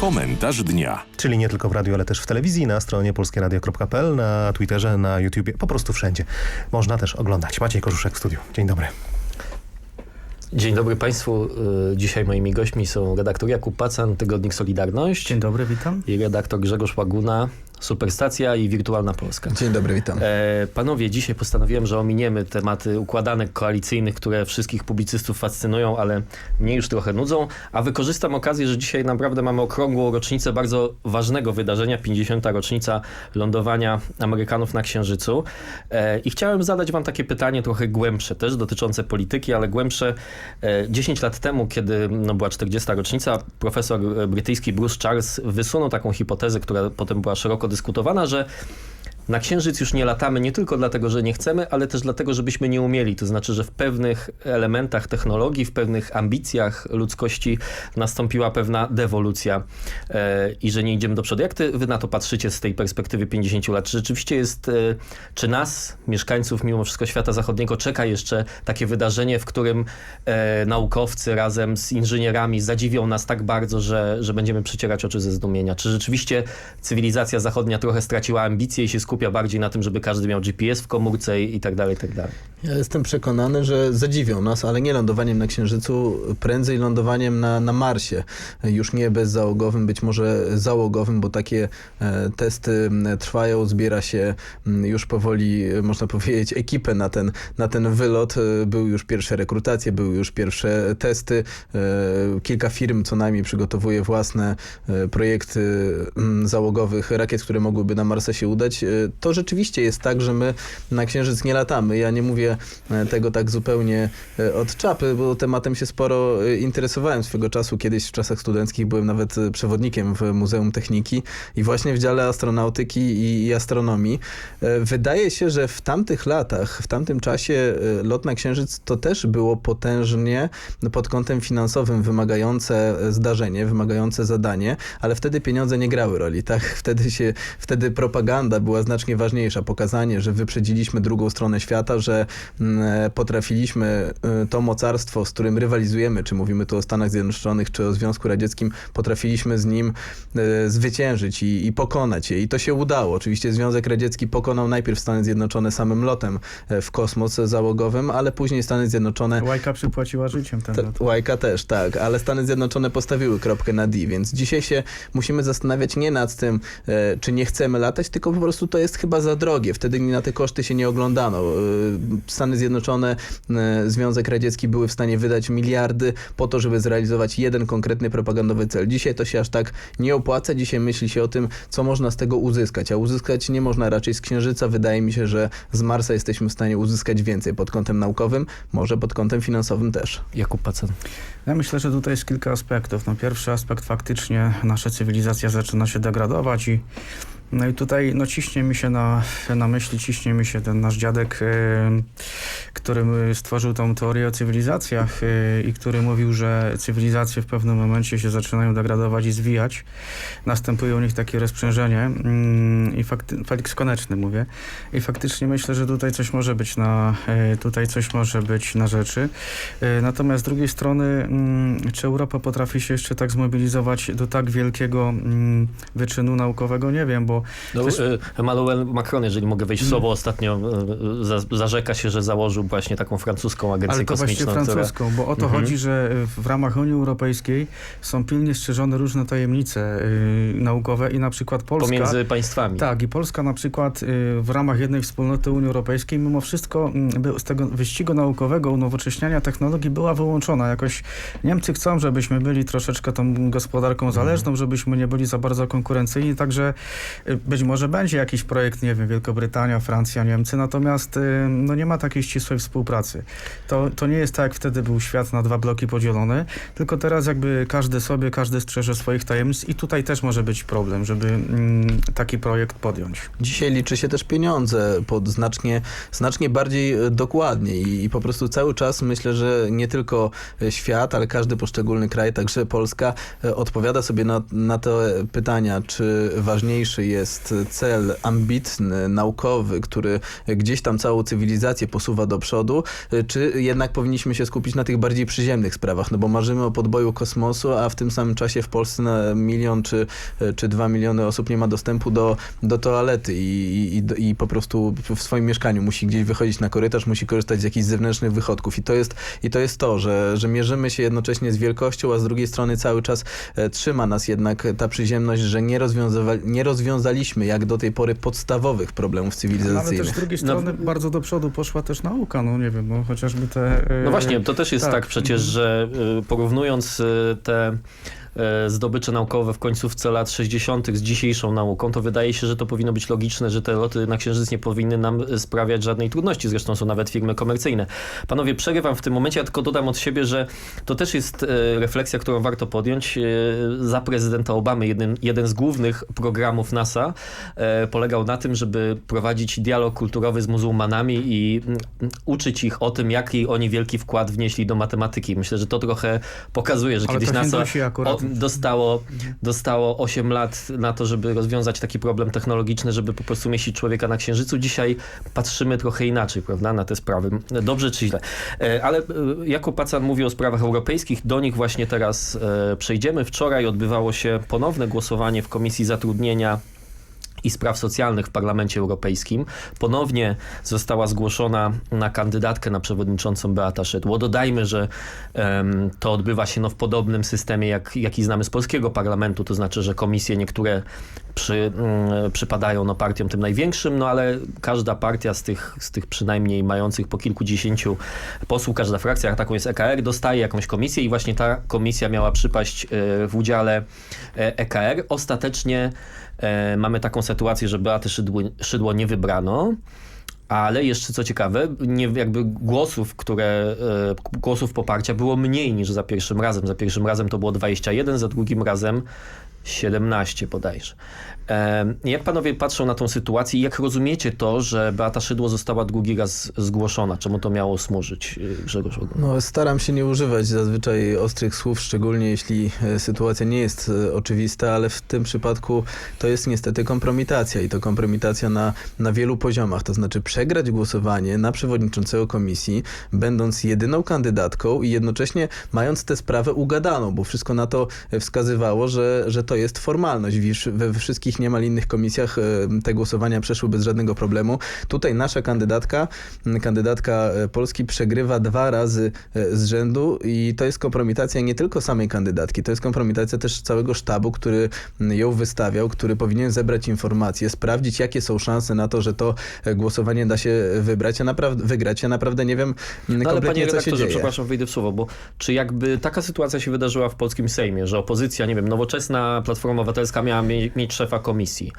Komentarz dnia. Czyli nie tylko w radiu, ale też w telewizji, na stronie polskieradio.pl, na Twitterze, na YouTubie, po prostu wszędzie. Można też oglądać. Maciej Korzuszek w studiu. Dzień dobry. Dzień dobry Państwu. Y, Dzisiaj moimi gośćmi są redaktor Jakub Pacan, Tygodnik Solidarność Dzień dobry, witam. i redaktor Grzegorz Łaguna, Superstacja i Wirtualna Polska. Dzień dobry, witam. E, panowie, dzisiaj postanowiłem, że ominiemy tematy układanek koalicyjnych, które wszystkich publicystów fascynują, ale mnie już trochę nudzą, a wykorzystam okazję, że dzisiaj naprawdę mamy okrągłą rocznicę bardzo ważnego wydarzenia, 50. rocznica lądowania Amerykanów na Księżycu. E, I chciałem zadać wam takie pytanie trochę głębsze też, dotyczące polityki, ale głębsze. E, 10 lat temu, kiedy no, była 40. rocznica, profesor brytyjski Bruce Charles wysunął taką hipotezę, która potem była szeroko dyskutowana, że na Księżyc już nie latamy nie tylko dlatego, że nie chcemy, ale też dlatego, żebyśmy nie umieli. To znaczy, że w pewnych elementach technologii, w pewnych ambicjach ludzkości nastąpiła pewna dewolucja e, i że nie idziemy do przodu. Jak ty, wy na to patrzycie z tej perspektywy 50 lat? Czy rzeczywiście jest, e, czy nas, mieszkańców mimo wszystko świata zachodniego, czeka jeszcze takie wydarzenie, w którym e, naukowcy razem z inżynierami zadziwią nas tak bardzo, że, że będziemy przecierać oczy ze zdumienia? Czy rzeczywiście cywilizacja zachodnia trochę straciła ambicje i się skupia bardziej na tym, żeby każdy miał GPS w komórce i, tak dalej, i tak dalej? Ja jestem przekonany, że zadziwią nas, ale nie lądowaniem na Księżycu, prędzej lądowaniem na, na Marsie. Już nie bezzałogowym, być może załogowym, bo takie e, testy trwają, zbiera się już powoli, e, można powiedzieć, ekipę na ten, na ten wylot. E, Były już pierwsze rekrutacje, były już pierwsze testy. Kilka firm co najmniej przygotowuje własne projekty załogowych rakiet, które mogłyby na Marsa się udać. To rzeczywiście jest tak, że my na Księżyc nie latamy. Ja nie mówię e, tego tak zupełnie e, od czapy, bo tematem się sporo e, interesowałem swego czasu. Kiedyś w czasach studenckich byłem nawet przewodnikiem w Muzeum Techniki i właśnie w dziale astronautyki i, i astronomii. Wydaje się, że w tamtych latach, w tamtym czasie lot na Księżyc to też było potężnie pod kątem finansowym wymagające zdarzenie, wymagające zadanie, ale wtedy pieniądze nie grały roli, tak? Wtedy się, wtedy propaganda była znacznie ważniejsza. Pokazanie, że wyprzedziliśmy drugą stronę świata, że mm, potrafiliśmy e, to mocarstwo, z którym rywalizujemy, czy mówimy tu o Stanach Zjednoczonych, czy o Związku Radzieckim, potrafiliśmy z nim e, zwyciężyć i, i pokonać je. I to się udało. Oczywiście Związek Radziecki pokonał najpierw Stany Zjednoczone samym lotem e, w kosmos załogowym, ale później Stany Zjednoczone Łajka przypłaciła życiem ten te- lot. Łajka też, tak, ale Stany Zjednoczone postawiły kropkę na D, więc dzisiaj się musimy zastanawiać nie nad tym, e, czy nie chcemy latać, tylko po prostu to jest chyba za drogie. Wtedy na te koszty się nie oglądano. E, Stany Zjednoczone, e, Związek Radziecki były w stanie wydać miliardy po to, żeby zrealizować jeden konkretny propagandowy cel. Dzisiaj to się aż tak nie opłaca. Dzisiaj myśli się o tym, co można z tego uzyskać, a uzyskać nie można raczej z Księżyca. Wydaje mi się, że z Marsa jesteśmy w stanie uzyskać więcej pod kątem naukowym, może pod kątem finansowym też. Jakub Pacan. Ja myślę, że tutaj jest kilka aspektów. No, pierwszy aspekt faktycznie nasza cywilizacja zaczyna się degradować i no i tutaj no, ciśnie mi się na, na myśli, ciśnie mi się ten nasz dziadek, e, który y, stworzył tą teorię o cywilizacjach e, i który mówił, że cywilizacje w pewnym momencie się zaczynają degradować i zwijać. Następuje u nich takie rozprzężenie mm, i fakty, Felix Koneczny mówię. I faktycznie myślę, że tutaj coś może być na, e, tutaj coś może być na rzeczy. E, Natomiast z drugiej strony, mm, czy Europa potrafi się jeszcze tak zmobilizować do tak wielkiego mm, wyczynu naukowego? Nie wiem, bo No, Też- e, Emmanuel Macron, jeżeli mogę wejść w słowo, ostatnio e, za, zarzeka się, że założył właśnie taką francuską agencję ale to kosmiczną, która... francuską, bo o to Mhm. chodzi, że w ramach Unii Europejskiej są pilnie strzeżone różne tajemnice y, naukowe i na przykład Polska... Pomiędzy państwami. Tak, i Polska na przykład y, w ramach jednej wspólnoty Unii Europejskiej mimo wszystko mm, by- z tego wyścigu naukowego, unowocześniania technologii była wyłączona. Jakoś Niemcy chcą, żebyśmy byli troszeczkę tą gospodarką zależną, żebyśmy nie byli za bardzo konkurencyjni, także być może będzie jakiś projekt, nie wiem, Wielkobrytania, Francja, Niemcy, natomiast y, no nie ma takiej ścisłej współpracy. To, to nie jest tak, jak wtedy był świat na dwa bloki podzielony, tylko teraz jakby każdy sobie, każdy strzeże swoich tajemnic i tutaj też może być problem, żeby mm, taki projekt podjąć. Dzisiaj liczy się też pieniądze pod znacznie, znacznie bardziej e, dokładnie i, i po prostu cały czas myślę, że nie tylko e, świat, ale każdy poszczególny kraj, także Polska e, odpowiada sobie na, na te pytania, czy ważniejszy jest jest cel ambitny, naukowy, który gdzieś tam całą cywilizację posuwa do przodu, czy jednak powinniśmy się skupić na tych bardziej przyziemnych sprawach, no bo marzymy o podboju kosmosu, a w tym samym czasie w Polsce na milion czy, czy dwa miliony osób nie ma dostępu do, do toalety i, i, i po prostu w swoim mieszkaniu musi gdzieś wychodzić na korytarz, musi korzystać z jakichś zewnętrznych wychodków. I to jest, i to, jest to że, że mierzymy się jednocześnie z wielkością, a z drugiej strony cały czas e, trzyma nas jednak ta przyziemność, że nie, rozwiązywa- nie rozwiązaliśmy jak do tej pory podstawowych problemów Ale też cywilizacyjnych. z drugiej No, strony bardzo do przodu poszła też nauka, no nie wiem, no chociażby te... e, No właśnie, to też jest tak, tak, przecież, że y, porównując y, te zdobycze naukowe w końcówce lat 60. z dzisiejszą nauką, to wydaje się, że to powinno być logiczne, że te loty na Księżyc nie powinny nam y, sprawiać żadnej trudności. Zresztą są nawet firmy komercyjne. Panowie, przerywam w tym momencie, ja tylko dodam od siebie, że to też jest y, refleksja, którą warto podjąć. Za prezydenta Obamy jeden, jeden z głównych programów NASA e, polegał na tym, żeby prowadzić dialog kulturowy z muzułmanami i mm, uczyć ich o tym, jaki oni wielki wkład wnieśli do matematyki. Myślę, że to trochę pokazuje, że Ale kiedyś NASA Hindusi akurat. o, dostało, dostało 8 lat na to, żeby rozwiązać taki problem technologiczny, żeby po prostu mieścić człowieka na Księżycu. Dzisiaj patrzymy trochę inaczej, prawda, na te sprawy. Dobrze czy źle. E, Ale e, jako Pacan mówi o sprawach europejskich, do nich właśnie teraz e, przejdziemy. Wczoraj odbywało się ponowne głosowanie w Komisji Zatrudnienia i Spraw Socjalnych w Parlamencie Europejskim. Ponownie została zgłoszona na kandydatkę na przewodniczącą Beata Szydło. Dodajmy, że em, to odbywa się no, w podobnym systemie, jak, jaki znamy z polskiego parlamentu, to znaczy, że komisje niektóre przy, mm, przypadają no, partiom tym największym, no ale każda partia z tych, z tych przynajmniej mających po kilkudziesięciu posłów, każda frakcja, taką jest EKR, dostaje jakąś komisję i właśnie ta komisja miała przypaść e, w udziale e, EKR. Ostatecznie e, mamy taką sytuację, że Beaty Szydło, Szydło nie wybrano. Ale jeszcze co ciekawe, nie, jakby głosów, które, e, głosów poparcia było mniej niż za pierwszym razem. Za pierwszym razem to było 21, za drugim razem 17 bodajże. Jak panowie patrzą na tą sytuację i jak rozumiecie to, że Beata Szydło została drugi raz zgłoszona? Czemu to miało służyć, e, Grzegorz? Ogon? No, staram się nie używać zazwyczaj ostrych słów, szczególnie jeśli e, sytuacja nie jest e, oczywista, ale w tym przypadku to jest niestety kompromitacja i to kompromitacja na, na wielu poziomach. To znaczy przegrać głosowanie na przewodniczącego komisji, będąc jedyną kandydatką i jednocześnie mając tę sprawę ugadaną, bo wszystko na to e, wskazywało, że, że to jest formalność. We wszystkich niemal innych komisjach e, te głosowania przeszły bez żadnego problemu. Tutaj nasza kandydatka, kandydatka e, Polski przegrywa dwa razy e, z rzędu i to jest kompromitacja nie tylko samej kandydatki, to jest kompromitacja też całego sztabu, który ją wystawiał, który powinien zebrać informacje, sprawdzić jakie są szanse na to, że to głosowanie da się wybrać, a naprawdę, wygrać. Ja naprawdę nie wiem No ale panie co się dzieje. przepraszam, wyjdę w słowo, bo czy jakby taka sytuacja się wydarzyła w polskim Sejmie, że opozycja, nie wiem, nowoczesna Platforma Obywatelska miała mie- mieć szefa komisji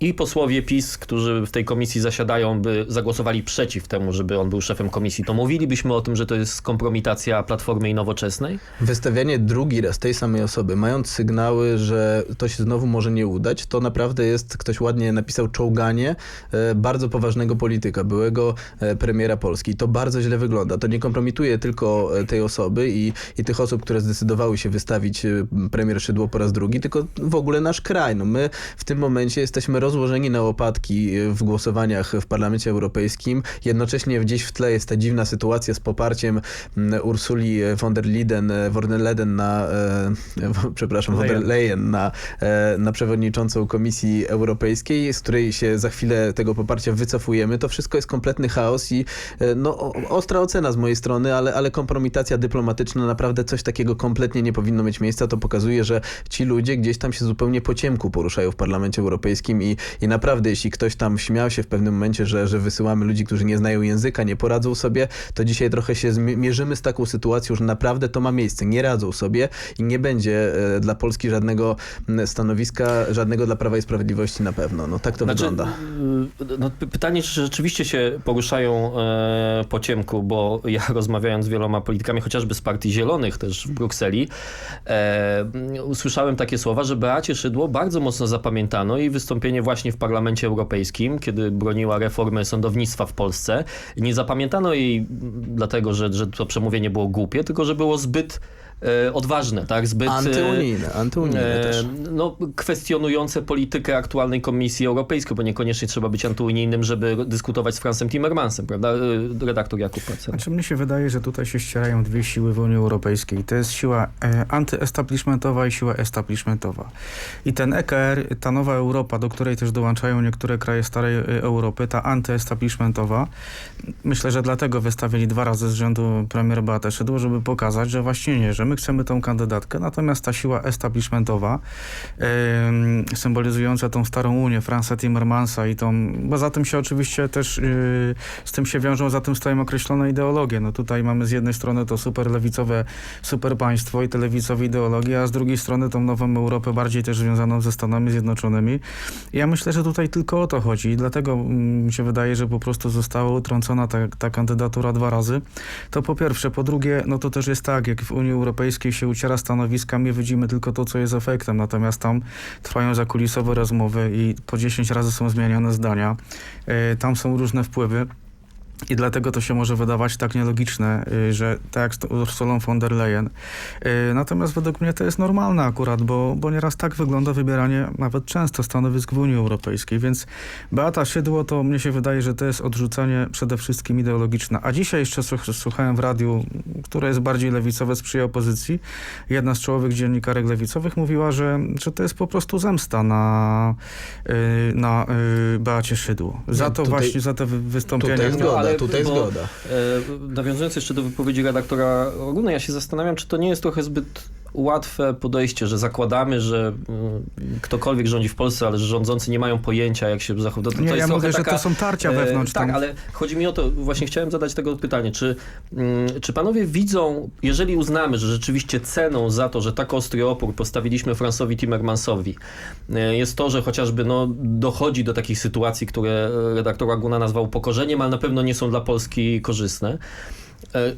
i posłowie PiS, którzy w tej komisji zasiadają, by zagłosowali przeciw temu, żeby on był szefem komisji, to mówilibyśmy o tym, że to jest kompromitacja Platformy i Nowoczesnej? Wystawianie drugi raz tej samej osoby, mając sygnały, że to się znowu może nie udać, to naprawdę jest, ktoś ładnie napisał, czołganie e, bardzo poważnego polityka, byłego e, premiera Polski. To bardzo źle wygląda. To nie kompromituje tylko e, tej osoby i, i tych osób, które zdecydowały się wystawić premier Szydło po raz drugi, tylko w ogóle nasz kraj. No my w tym momencie jesteśmy rozłożeni na łopatki e, w głosowaniach w Parlamencie Europejskim. Jednocześnie gdzieś w tle jest ta dziwna sytuacja z poparciem mm, Ursuli von der Leyen, e, von der Leyen na, e, przepraszam, von der Leyen. Na, na przewodniczącą Komisji Europejskiej, z której się za chwilę tego poparcia wycofujemy. To wszystko jest kompletny chaos i no, ostra ocena z mojej strony, ale, ale kompromitacja dyplomatyczna, naprawdę coś takiego kompletnie nie powinno mieć miejsca. To pokazuje, że ci ludzie gdzieś tam się zupełnie po ciemku poruszają w Parlamencie Europejskim i, i naprawdę, jeśli ktoś tam śmiał się w pewnym momencie, że, że wysyłamy ludzi, którzy nie znają języka, nie poradzą sobie, to dzisiaj trochę się mierzymy z taką sytuacją, że naprawdę to ma miejsce. Nie radzą sobie i nie będzie e, dla Polski żadnego stanowiska, żadnego dla Prawa i Sprawiedliwości na pewno. No tak to wygląda. y, No, py- pytanie, czy rzeczywiście się poruszają e, po ciemku, bo ja rozmawiając z wieloma politykami, chociażby z Partii Zielonych też w Brukseli, e, usłyszałem takie słowa, że Beacie Szydło bardzo mocno zapamiętano jej wystąpienie właśnie w Parlamencie Europejskim, kiedy broniła reformy sądownictwa w Polsce. Nie zapamiętano jej dlatego, że, że to przemówienie było głupie, tylko że było zbyt odważne, tak? Zbyt e, Antyunijne, antyunijne e, też. no, kwestionujące politykę aktualnej Komisji Europejskiej, bo niekoniecznie trzeba być antyunijnym, żeby dyskutować z Francem Timmermansem, prawda? E, Redaktor Jakub Pacel. Znaczy mnie się wydaje, że tutaj się ścierają dwie siły w Unii Europejskiej. To jest siła e, antyestablishmentowa i siła establishmentowa. I ten EKR, ta nowa Europa, do której też dołączają niektóre kraje starej e, Europy, ta antyestablishmentowa, myślę, że dlatego wystawili dwa razy z rzędu premier Beatę Szydło, żeby pokazać, że właśnie nie, że my chcemy tą kandydatkę, natomiast ta siła establishmentowa, symbolizująca tą starą Unię, Franza Timmermansa i tą, bo za tym się oczywiście też, yy, z tym się wiążą, za tym stoją określone ideologie. No tutaj mamy z jednej strony to super lewicowe super państwo i te lewicowe ideologie, a z drugiej strony tą nową Europę bardziej też związaną ze Stanami Zjednoczonymi. Ja myślę, że tutaj tylko o to chodzi i dlatego mm, mi się wydaje, że po prostu została utrącona ta, ta kandydatura dwa razy. To po pierwsze. Po drugie, no to też jest tak, jak w Unii Europejskiej się uciera stanowiska, my widzimy tylko to, co jest efektem, natomiast tam trwają zakulisowe rozmowy i po 10 razy są zmieniane zdania. E, Tam są różne wpływy. I dlatego to się może wydawać tak nielogiczne, y, że tak jak z Ursulą von der Leyen. Y, Natomiast według mnie to jest normalne akurat, bo, bo nieraz tak wygląda wybieranie nawet często stanowisk w Unii Europejskiej. Więc Beata Szydło to mnie się wydaje, że to jest odrzucenie przede wszystkim ideologiczne. A dzisiaj jeszcze słuch- słuchałem w radiu, które jest bardziej lewicowe, sprzyja opozycji. Jedna z czołowych dziennikarek lewicowych mówiła, że, że to jest po prostu zemsta na, y, na Beacie Szydło. Za to tutaj- właśnie, za te wy- wystąpienia. Tutaj No, zgoda, ale tutaj bo- zgoda. E, nawiązując jeszcze do wypowiedzi redaktora Ogólnej, ja się zastanawiam, czy to nie jest trochę zbyt łatwe podejście, że zakładamy, że mm, ktokolwiek rządzi w Polsce, ale że rządzący nie mają pojęcia, jak się zachowują. To, Nie, to ja mówię, taka, że to są tarcia e, wewnątrz. Tak, tam. ale chodzi mi o to, właśnie chciałem zadać tego pytanie, czy, mm, czy panowie widzą, jeżeli uznamy, że rzeczywiście ceną za to, że tak ostry opór postawiliśmy Francowi Timmermansowi, e, jest to, że chociażby no, dochodzi do takich sytuacji, które redaktor Laguna nazwał pokorzeniem, ale na pewno nie są dla Polski korzystne, e,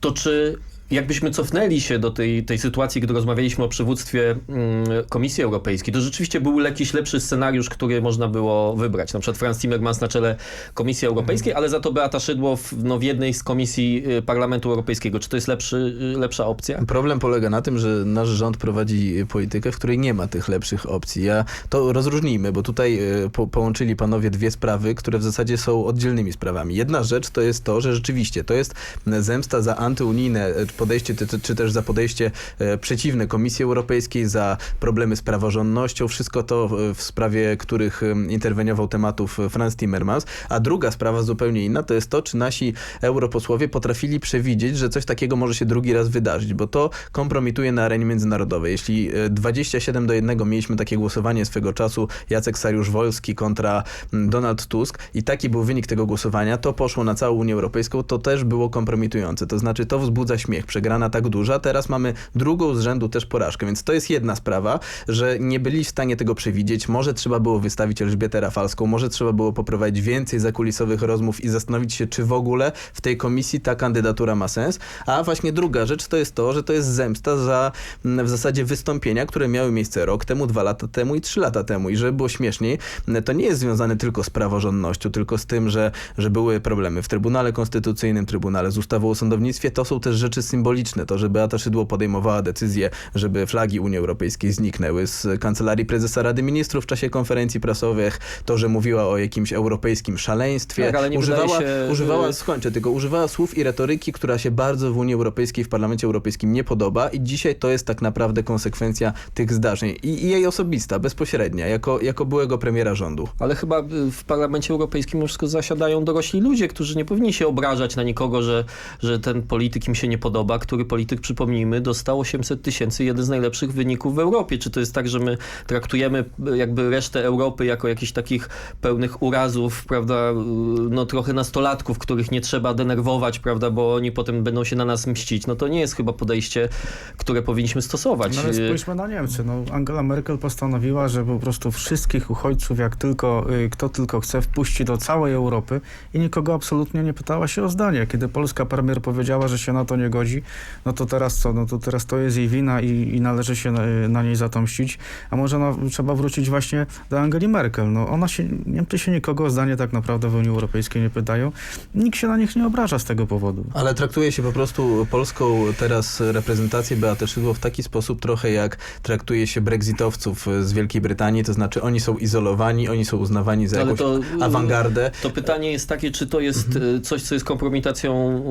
to czy jakbyśmy cofnęli się do tej, tej sytuacji, gdy rozmawialiśmy o przywództwie mm, Komisji Europejskiej, to rzeczywiście był jakiś lepszy scenariusz, który można było wybrać. Na przykład Franz Timmermans na czele Komisji Europejskiej, ale za to Beata Szydło w, no, w jednej z komisji y, Parlamentu Europejskiego. Czy to jest lepszy, y, lepsza opcja? Problem polega na tym, że nasz rząd prowadzi politykę, w której nie ma tych lepszych opcji. Ja to rozróżnijmy, bo tutaj po, połączyli panowie dwie sprawy, które w zasadzie są oddzielnymi sprawami. Jedna rzecz to jest to, że rzeczywiście to jest zemsta za antyunijne podejście, czy, czy też za podejście e, przeciwne Komisji Europejskiej, za problemy z praworządnością, wszystko to e, w sprawie których e, interweniował tematów e, Franz Timmermans. A druga sprawa zupełnie inna to jest to, czy nasi europosłowie potrafili przewidzieć, że coś takiego może się drugi raz wydarzyć, bo to kompromituje na arenie międzynarodowej. Jeśli e, 27 do 1 mieliśmy takie głosowanie swego czasu Jacek Sariusz-Wolski kontra Donald Tusk i taki był wynik tego głosowania, to poszło na całą Unię Europejską, to też było kompromitujące. To znaczy to wzbudza śmiech. Przegrana tak duża, teraz mamy drugą z rzędu też porażkę, więc to jest jedna sprawa, że nie byli w stanie tego przewidzieć. Może trzeba było wystawić Elżbietę Rafalską, może trzeba było poprowadzić więcej zakulisowych rozmów i zastanowić się, czy w ogóle w tej komisji ta kandydatura ma sens. A właśnie druga rzecz to jest to, że to jest zemsta za mm, w zasadzie wystąpienia, które miały miejsce rok temu, dwa lata temu i trzy lata temu. I żeby było śmieszniej, mm, to nie jest związane tylko z praworządnością, tylko z tym, że, że były problemy w Trybunale Konstytucyjnym, Trybunale z ustawą o sądownictwie. To są też rzeczy symboliczne. To, że Beata Szydło podejmowała decyzję, żeby flagi Unii Europejskiej zniknęły z Kancelarii Prezesa Rady Ministrów w czasie konferencji prasowych, to, że mówiła o jakimś europejskim szaleństwie, Tak, ale nie używała, się, używała y- skończę, tylko używała słów i retoryki, która się bardzo w Unii Europejskiej, w Parlamencie Europejskim nie podoba i dzisiaj to jest tak naprawdę konsekwencja tych zdarzeń i, i jej osobista, bezpośrednia, jako, jako byłego premiera rządu. Ale chyba y, w Parlamencie Europejskim już wszystko zasiadają dorośli ludzie, którzy nie powinni się obrażać na nikogo, że, że ten polityk im się nie podoba, który polityk, przypomnijmy, dostał 800 tysięcy, jeden z najlepszych wyników w Europie. Czy to jest tak, że my traktujemy jakby resztę Europy jako jakichś takich pełnych urazów, prawda, no trochę nastolatków, których nie trzeba denerwować, prawda, bo oni potem będą się na nas mścić. No to nie jest chyba podejście, które powinniśmy stosować. No ale spójrzmy na Niemcy. No, Angela Merkel postanowiła, że po prostu wszystkich uchodźców, jak tylko, y, kto tylko chce, wpuści do całej Europy i nikogo absolutnie nie pytała się o zdanie. Kiedy polska premier powiedziała, że się na to nie godzi, no to teraz co? No to teraz to jest jej wina i, i należy się na, na niej zatomścić. A może no, trzeba wrócić właśnie do Angeli Merkel. No ona się, Niemcy się nikogo o zdanie tak naprawdę w Unii Europejskiej nie pytają. Nikt się na nich nie obraża z tego powodu. Ale traktuje się po prostu polską teraz reprezentację Beatę Szydło w taki sposób trochę jak traktuje się brexitowców z Wielkiej Brytanii, to znaczy oni są izolowani, oni są uznawani za Ale jakąś to, y, awangardę. To pytanie jest takie, czy to jest Mhm. coś, co jest kompromitacją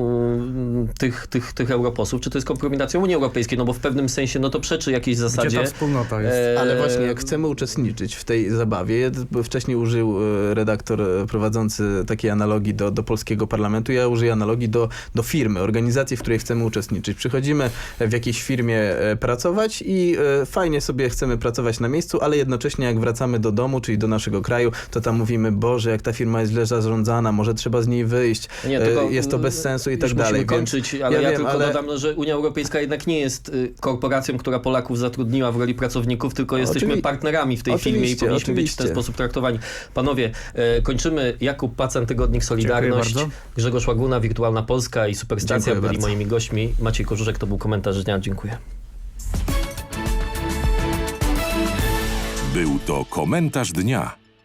y, tych, tych, tych europosłów, czy to jest kompromitacją Unii Europejskiej, no bo w pewnym sensie no to przeczy jakiejś Gdzie zasadzie. ta wspólnota jest? E, Ale właśnie jak chcemy uczestniczyć w tej zabawie, wcześniej użył e, redaktor e, prowadzący takiej analogii do, do polskiego parlamentu, ja użyję analogii do, do firmy, organizacji, w której chcemy uczestniczyć. Przychodzimy w jakiejś firmie e, pracować i e, fajnie sobie chcemy pracować na miejscu, ale jednocześnie jak wracamy do domu, czyli do naszego kraju, to tam mówimy, Boże, jak ta firma jest źle zarządzana, może trzeba z niej wyjść, Nie, e, tylko, jest to bez sensu i tak dalej. Kończyć, ale ja, ja wiem, tylko ale- dodam, no, że Unia Europejska jednak nie jest y, korporacją, która Polaków zatrudniła w roli pracowników, tylko jesteśmy Oczywi- partnerami w tej firmie i oczywiście, powinniśmy być w ten oczywiście. sposób traktowani. Panowie, e, kończymy. Jakub Pacan, Tygodnik Solidarność. Grzegorz Łaguna, Wirtualna Polska i Superstacja Dziękuję byli bardzo. moimi gośćmi. Maciej Korzuszek to był komentarz dnia. Dziękuję. Był to komentarz dnia.